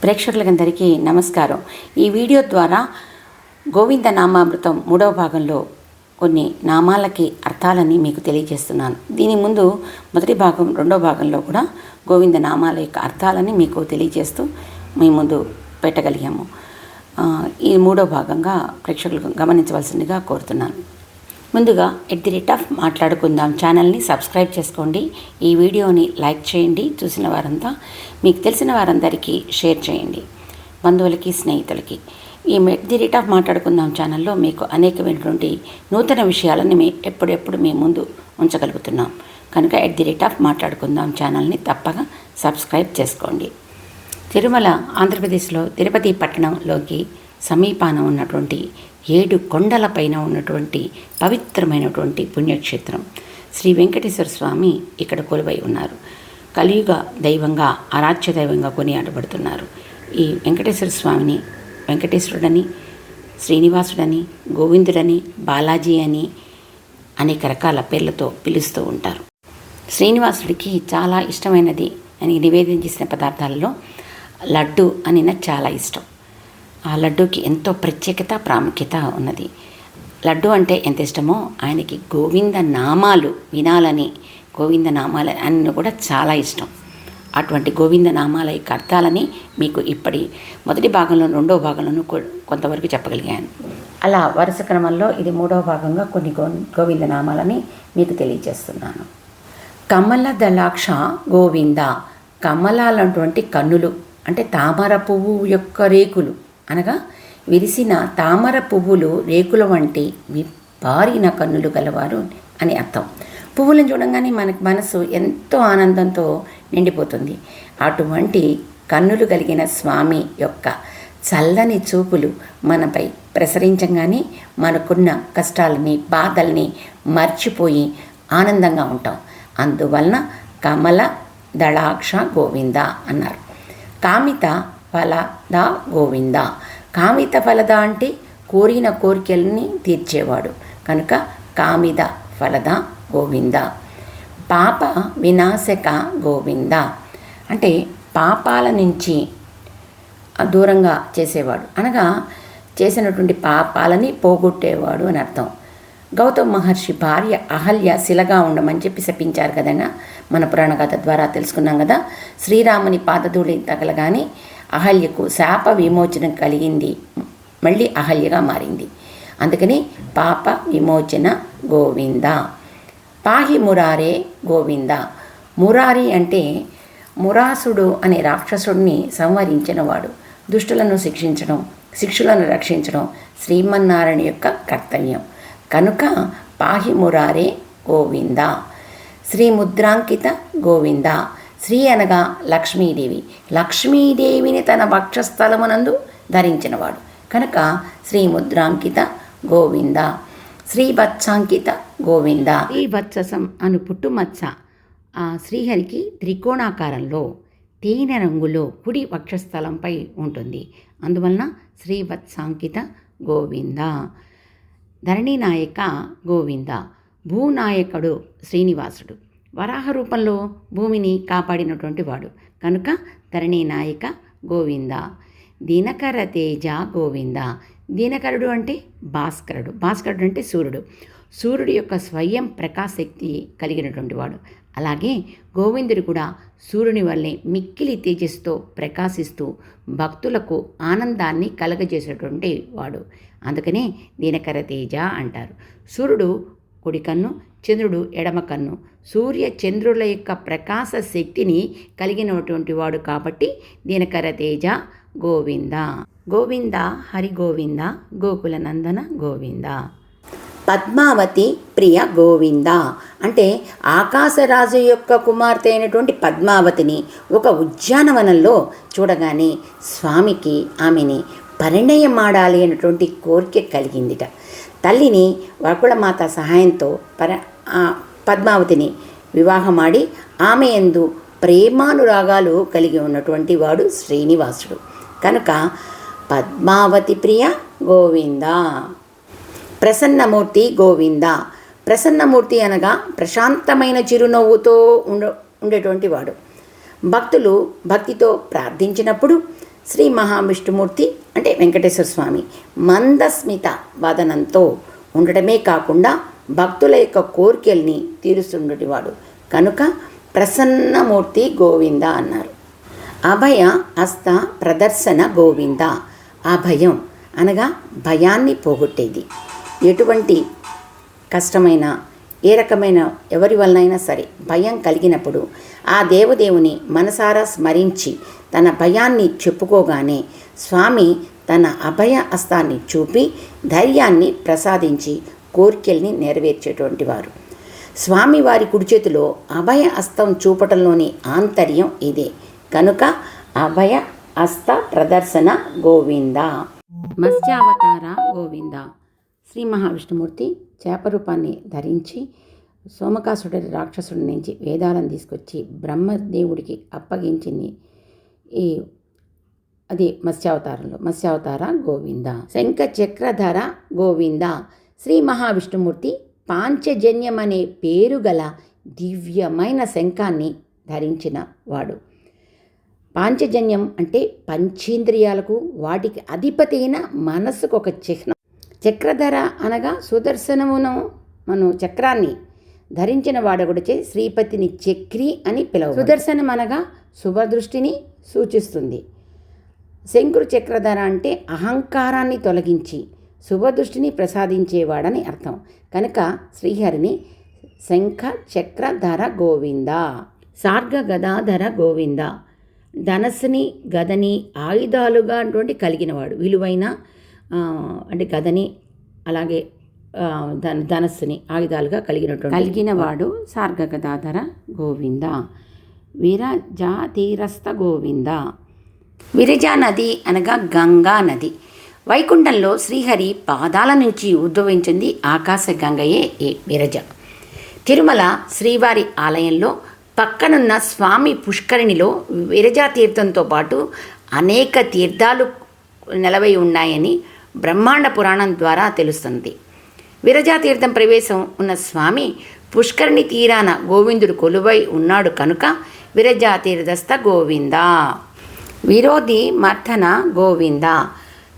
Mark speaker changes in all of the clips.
Speaker 1: ప్రేక్షకులందరికీ నమస్కారం. ఈ వీడియో ద్వారా గోవింద నామామృతం మూడవ భాగంలో కొన్ని నామాలకి అర్థాలని మీకు తెలియజేస్తున్నాను. దీని ముందు మొదటి భాగం రెండవ భాగంలో కూడా గోవింద నామాల యొక్క అర్థాలని మీకు తెలియజేస్తూ మీ ముందు పెట్టగలిగాము. ఈ మూడో భాగంగా ప్రేక్షకులు గమనించవలసిందిగా కోరుతున్నాను. ముందుగా ఎట్ ది రేట్ ఆఫ్ మాట్లాడుకుందాం. ఛానల్ని సబ్స్క్రైబ్ చేసుకోండి. ఈ వీడియోని లైక్ చేయండి. చూసిన వారంతా మీకు తెలిసిన వారందరికీ షేర్ చేయండి. బంధువులకి స్నేహితులకి. ఈ ఎట్ ది రేట్ ఆఫ్ మాట్లాడుకుందాం ఛానల్లో మీకు అనేకమైనటువంటి నూతన విషయాలను మీ ఎప్పుడెప్పుడు మీ ముందు ఉంచగలుగుతున్నాం. కనుక ఎట్ ది రేట్ ఆఫ్ మాట్లాడుకుందాం ఛానల్ని తప్పక సబ్స్క్రైబ్ చేసుకోండి. తిరుమల ఆంధ్రప్రదేశ్లో తిరుపతి పట్టణంలోకి సమీపాన ఉన్నటువంటి ఏడు కొండలపైన ఉన్నటువంటి పవిత్రమైనటువంటి పుణ్యక్షేత్రం. శ్రీ వెంకటేశ్వర స్వామి ఇక్కడ కొలువై ఉన్నారు. కలియుగ దైవంగా ఆరాధ్య దైవంగా కొనియాడబడుతున్నారు. ఈ వెంకటేశ్వర స్వామిని వెంకటేశ్వరుడని శ్రీనివాసుడని గోవిందుడని బాలాజీ అని అనేక రకాల పేర్లతో పిలుస్తూ ఉంటారు. శ్రీనివాసుడికి చాలా ఇష్టమైనది అని నివేదన చేసిన పదార్థాలలో లడ్డు అని నాకు చాలా ఇష్టం. ఆ లడ్డూకి ఎంతో ప్రత్యేకత ప్రాముఖ్యత ఉన్నది. లడ్డు అంటే ఎంత ఇష్టమో ఆయనకి గోవింద నామాలు వినాలని గోవింద నామాలు అని కూడా చాలా ఇష్టం. అటువంటి గోవింద నామాల యొక్క అర్థాలని మీకు ఇప్పటి మొదటి భాగంలో రెండవ భాగంలోనూ కొ- కొంతవరకు చెప్పగలిగాను. అలా వరుస క్రమంలో ఇది మూడవ భాగంగా కొన్ని గో గోవింద నామాలని మీకు తెలియజేస్తున్నాను. కమల దళాక్ష గోవింద కమలాలటువంటి కన్నులు అంటే తామర పువ్వు యొక్క రేకులు అనగా విరిసిన తామర పువ్వులు రేకుల వంటి విపారిన కన్నులు గలవారు అని అర్థం. పువ్వులను చూడంగానే మనకు మనసు ఎంతో ఆనందంతో నిండిపోతుంది. అటువంటి కన్నులు కలిగిన స్వామి యొక్క చల్లని చూపులు మనపై ప్రసరించంగానే మనకున్న కష్టాలని బాధల్ని మర్చిపోయి ఆనందంగా ఉంటాం. అందువలన కమల దళాక్ష గోవింద అన్నారు. కామిత ఫలద గోవింద. కామిత ఫలద అంటే కోరిన కోరికల్ని తీర్చేవాడు. కనుక కామిద ఫలద గోవింద. పాప వినాశక గోవింద. అంటే పాపాల నుంచి దూరంగా చేసేవాడు. అనగా చేసినటువంటి పాపాలని పోగొట్టేవాడు అని అర్థం. గౌతమ్ మహర్షి భార్య అహల్య శిలగా ఉండమని చెప్పి శపించారు కదనా మన పురాణ కథ ద్వారా తెలుసుకున్నాం కదా. శ్రీరాముని పాదధూళి తగలగానే అహల్యకు శాప విమోచన కలిగింది. మళ్ళీ అహల్యగా మారింది. అందుకని పాప విమోచన గోవింద. పాహి మురారే గోవింద. మురారి అంటే మురాసుడు అనే రాక్షసుడిని సంహరించినవాడు. దుష్టులను శిక్షించడం శిక్షులను రక్షించడం శ్రీమన్నారాయణ యొక్క కర్తవ్యం. కనుక పాహి మురారే గోవింద. శ్రీ ముద్రాంకిత గోవింద. శ్రీ అనగా లక్ష్మీదేవి. లక్ష్మీదేవిని తన వక్షస్థలమునందు ధరించినవాడు. కనుక శ్రీ ముద్రాంకిత గోవింద శ్రీవత్సాంకిత గోవింద. శ్రీవత్ససం అను పుట్టుమచ్చ ఆ శ్రీహరికి త్రికోణాకారంలో తేనె రంగులో కుడి వక్షస్థలంపై ఉంటుంది. అందువలన శ్రీవత్సాంకిత గోవింద. ధరణినాయక గోవింద. భూనాయకుడు శ్రీనివాసుడు. వరాహ రూపంలో భూమిని కాపాడినటువంటి వాడు. కనుక ధరణి నాయక గోవింద దినకర తేజ గోవింద. దినకరుడు అంటే భాస్కరుడు. భాస్కరుడు అంటే సూర్యుడు. సూర్యుడి యొక్క స్వయం ప్రకాశక్తి కలిగినటువంటి వాడు. అలాగే గోవిందుడు కూడా సూర్యుని వల్లే మిక్కిలి తేజస్తో ప్రకాశిస్తూ భక్తులకు ఆనందాన్ని కలగజేసేటువంటి వాడు. అందుకనే దీనకర తేజ అంటారు. సూర్యుడు కుడికన్ను చంద్రుడు ఎడమ కన్ను. సూర్య చంద్రుల యొక్క ప్రకాశ శక్తిని కలిగినటువంటి వాడు కాబట్టి దీనకర తేజ గోవింద. గోవింద హరి గోవింద గోకుల నందన గోవింద. పద్మావతి ప్రియ గోవింద. అంటే ఆకాశరాజు యొక్క కుమార్తె అయినటువంటి పద్మావతిని ఒక ఉద్యానవనంలో చూడగానే స్వామికి ఆమెని పరిణయమాడాలి అనేటువంటి కోరిక కలిగిందిట. తల్లిని వకుళమాత సహాయంతో పర పద్మావతిని వివాహమాడి ఆమె ఎందు ప్రేమానురాగాలు కలిగి ఉన్నటువంటి వాడు శ్రీనివాసుడు. కనుక పద్మావతి ప్రియ గోవింద. ప్రసన్నమూర్తి గోవింద. ప్రసన్నమూర్తి అనగా ప్రశాంతమైన చిరునవ్వుతో ఉండ ఉండేటువంటి వాడు. భక్తులు భక్తితో ప్రార్థించినప్పుడు శ్రీ మహావిష్ణుమూర్తి అంటే వెంకటేశ్వర స్వామి మందస్మిత వదనంతో ఉండటమే కాకుండా భక్తుల యొక్క కోరికల్ని తీరుస్తుండేవాడు. కనుక ప్రసన్నమూర్తి గోవింద అన్నారు. అభయ హస్త ప్రదర్శన గోవింద. అభయం అనగా భయాన్ని పోగొట్టేది. ఎటువంటి కష్టమైన ఏ రకమైన ఎవరి వలనైనా సరే భయం కలిగినప్పుడు ఆ దేవదేవుని మనసారా స్మరించి తన భయాన్ని చెప్పుకోగానే స్వామి తన అభయ హస్తాన్ని చూపి ధైర్యాన్ని ప్రసాదించి కోరికల్ని నెరవేర్చేటువంటి వారు. స్వామివారి కుడి చేతిలో అభయ హస్తం చూపటంలోని ఆంతర్యం ఇదే. కనుక అభయ హస్త ప్రదర్శన గోవింద. మత్స్యావతార గోవింద. శ్రీ మహావిష్ణుమూర్తి చేప రూపాన్ని ధరించి సోమకాసుడి రాక్షసుడి నుంచి వేదాలను తీసుకొచ్చి బ్రహ్మదేవుడికి అప్పగించింది. ఈ అది మత్స్యావతారంలో. మత్స్యావతార గోవింద. శంఖ చక్రధర గోవింద. శ్రీ మహావిష్ణుమూర్తి పాంచజన్యం అనే పేరు గల దివ్యమైన శంఖాన్ని ధరించిన వాడు. పాంచజన్యం అంటే పంచేంద్రియాలకు వాటికి అధిపతి అయిన మనస్సుకు ఒక చిహ్నం. చక్రధర అనగా సుదర్శనమును మనం చక్రాన్ని ధరించిన వాడొకటిచే శ్రీపతిని చక్రి అని పిలవ సుదర్శనం అనగా శుభదృష్టిని సూచిస్తుంది. శంకురు చక్రధర అంటే అహంకారాన్ని తొలగించి శుభదృష్టిని ప్రసాదించేవాడని అర్థం. కనుక శ్రీహరిని శంఖ చక్రధర గోవింద సార్గ గదాధర గోవింద ధనస్సుని గదని ఆయుధాలుగా అటువంటి కలిగినవాడు. విలువైన అంటే గదని అలాగే ధన ధనస్సుని ఆయుధాలుగా కలిగినటువంటి కలిగినవాడు సార్గ గదాధర గోవింద విరజాతీరస్థ గోవింద. విరజా నది అనగా గంగా నది. వైకుంఠంలో శ్రీహరి పాదాల నుంచి ఉద్భవించింది ఆకాశ గంగయే ఏ విరజ. తిరుమల శ్రీవారి ఆలయంలో పక్కనున్న స్వామి పుష్కరిణిలో విరజా తీర్థంతో పాటు అనేక తీర్థాలు నెలవై ఉన్నాయని బ్రహ్మాండ పురాణం ద్వారా తెలుస్తుంది. విరజాతీర్థం ప్రవేశం ఉన్న స్వామి పుష్కరిణి తీరాన గోవిందుడు కొలువై ఉన్నాడు కనుక విరజా తీర్థస్థ గోవిందా. విరోధి మర్థన గోవింద.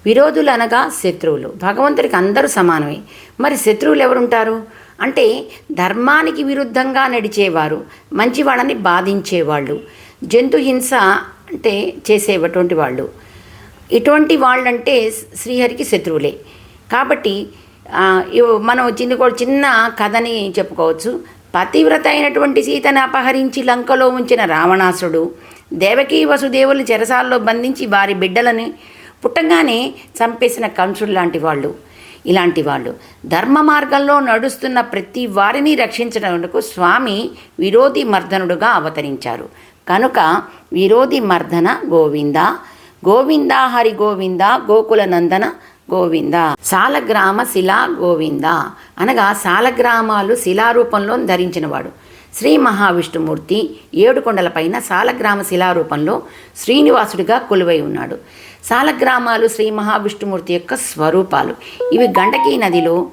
Speaker 1: విరోధులు అనగా శత్రువులు. భగవంతుడికి అందరూ సమానమే. మరి శత్రువులు ఎవరుంటారు? అంటే ధర్మానికి విరుద్ధంగా నడిచేవారు మంచి వాళ్ళని బాధించేవాళ్ళు జంతు హింస అంటే చేసేటువంటి వాళ్ళు. ఇటువంటి వాళ్ళంటే శ్రీహరికి శత్రువులే. కాబట్టి మనం చిన్న కూడా చిన్న కథని చెప్పుకోవచ్చు. పతివ్రత అయినటువంటి సీతను అపహరించి లంకలో ఉంచిన రావణాసుడు దేవకీ వసుదేవులు చెరసాల్లో బంధించి వారి బిడ్డలని పుట్టంగానే చంపేసిన కంసుడు లాంటి వాళ్ళు ఇలాంటి వాళ్ళు. ధర్మ మార్గంలో నడుస్తున్న ప్రతి వారిని రక్షించడానికి స్వామి విరోధి మర్దనుడుగా అవతరించారు. కనుక విరోధి మర్దన గోవింద గోవింద హరి గోవింద గోకుల నందన గోవింద సాలగ్రామ శిలా గోవింద. అనగా సాలగ్రామాలు శిలారూపంలో ధరించినవాడు. శ్రీ మహావిష్ణుమూర్తి ఏడుకొండలపైన సాలగ్రామ శిలారూపంలో శ్రీనివాసుడిగా కొలువై ఉన్నాడు. సాలగ్రామాలు శ్రీ మహావిష్ణుమూర్తి యొక్క స్వరూపాలు. ఇవి గండకీ నదిలో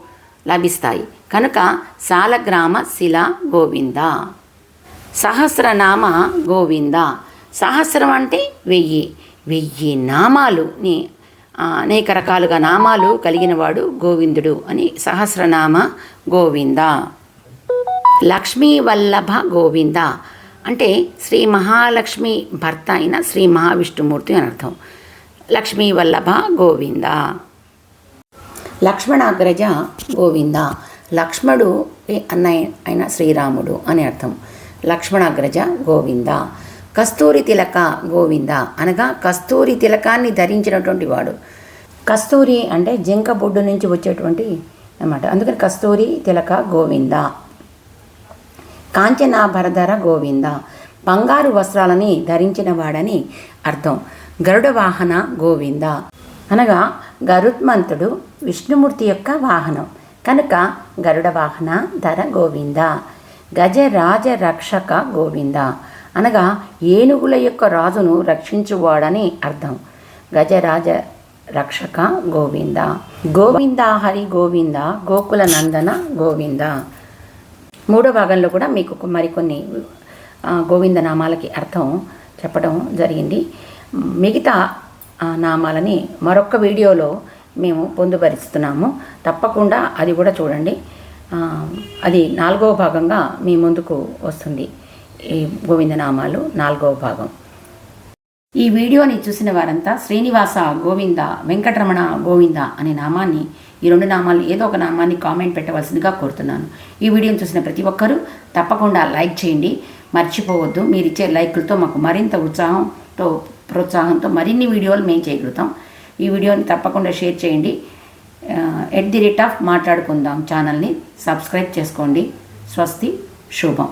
Speaker 1: లభిస్తాయి. కనుక సాలగ్రామ శిల గోవింద. సహస్రనామ గోవింద. సహస్రం అంటే వెయ్యి. వెయ్యి నామాలుని ఆ, అనేక రకాలుగా నామాలు కలిగినవాడు గోవిందుడు అని సహస్రనామ గోవింద. లక్ష్మీ వల్లభ గోవింద. అంటే శ్రీ మహాలక్ష్మి భర్త అయిన శ్రీ మహావిష్ణుమూర్తి అని అర్థం. లక్ష్మీ వల్లభ గోవింద. లక్ష్మణాగ్రజ గోవింద. లక్ష్మణుడు అన్నయ్య అయిన శ్రీరాముడు అని అర్థం. లక్ష్మణాగ్రజ గోవింద. కస్తూరి తిలక గోవింద అనగా కస్తూరి తిలకాన్ని ధరించినటువంటి వాడు. కస్తూరి అంటే జింక బొడ్డు నుంచి వచ్చేటువంటి అన్నమాట. అందుకని కస్తూరి తిలక గోవింద. కాంచనాభరధర గోవింద. బంగారు వస్త్రాలని ధరించిన వాడని అర్థం. గరుడ వాహన గోవింద. అనగా గరుత్మంతుడు విష్ణుమూర్తి యొక్క వాహనం. కనుక గరుడ వాహన ధర గోవింద. గజరాజ రక్షక గోవింద. అనగా ఏనుగుల యొక్క రాజును రక్షించువాడని అర్థం. గజరాజ రక్షక గోవింద. గోవింద హరి గోవింద గోకుల నందన గోవింద. మూడో భాగంలో కూడా మీకు మరికొన్ని గోవింద నామాలకి అర్థం చెప్పడం జరిగింది. మిగతా నామాలని మరొక వీడియోలో మేము పొందుపరుస్తున్నాము. తప్పకుండా అది కూడా చూడండి. అది నాలుగవ భాగంగా మీ ముందుకు వస్తుంది. ఈ గోవిందనామాలు నాలుగవ భాగం. ఈ వీడియోని చూసిన వారంతా శ్రీనివాస గోవింద వెంకటరమణ గోవింద అనే నామాన్ని ఈ రెండు నామాలు ఏదో ఒక నామాన్ని కామెంట్ పెట్టవలసిందిగా కోరుతున్నాను. ఈ వీడియోని చూసిన ప్రతి ఒక్కరూ తప్పకుండా లైక్ చేయండి. మర్చిపోవద్దు. మీరు ఇచ్చే లైకులతో మాకు మరింత ఉత్సాహంతో ప్రోత్సాహంతో మరిన్ని వీడియోలు మేము చేయగలుగుతాం. ఈ వీడియోని తప్పకుండా షేర్ చేయండి. ఎట్ ది రేట్ ఆఫ్ మాట్లాడుకుందాం ఛానల్ని సబ్స్క్రైబ్ చేసుకోండి. స్వస్తి శుభం.